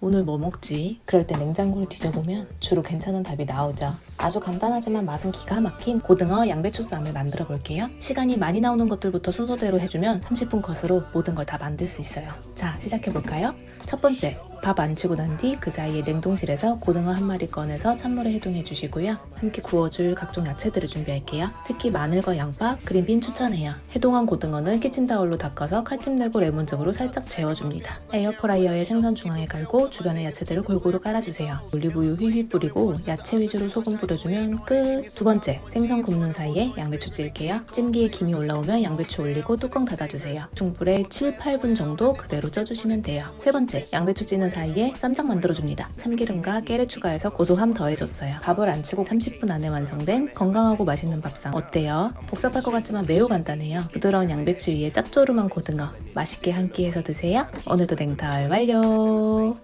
오늘 뭐 먹지? 그럴 때 냉장고를 뒤져보면 주로 괜찮은 답이 나오죠. 아주 간단하지만 맛은 기가 막힌 고등어 양배추 쌈을 만들어 볼게요. 시간이 많이 나오는 것들부터 순서대로 해주면 30분 컷으로 모든 걸 다 만들 수 있어요. 자, 시작해 볼까요? 첫 번째, 밥 안 치고 난 뒤 그 사이에 냉동실에서 고등어 한 마리 꺼내서 찬물에 해동해 주시고요. 함께 구워줄 각종 야채들을 준비할게요. 특히 마늘과 양파, 그린빈 추천해요. 해동한 고등어는 키친타올로 닦아서 칼집 내고 레몬즙으로 살짝 재워줍니다. 에어프라이어에 생선 중앙에 깔고 주변에 야채들을 골고루 깔아주세요. 올리브유 휘휘 뿌리고 야채 위주로 소금 뿌려주면 끝. 두 번째, 생선 굽는 사이에 양배추 찔게요. 찜기에 김이 올라오면 양배추 올리고 뚜껑 닫아주세요. 중불에 7, 8분 정도 그대로 쪄주시면 돼요. 세 번째, 양배추 찌는 사이에 쌈장 만들어줍니다. 참기름과 깨를 추가해서 고소함 더해줬어요. 밥을 안 치고 30분 안에 완성된 건강하고 맛있는 밥상 어때요? 복잡할 것 같지만 매우 간단해요. 부드러운 양배추 위에 짭조름한 고등어 맛있게 한 끼 해서 드세요. 오늘도 냉탈 완료.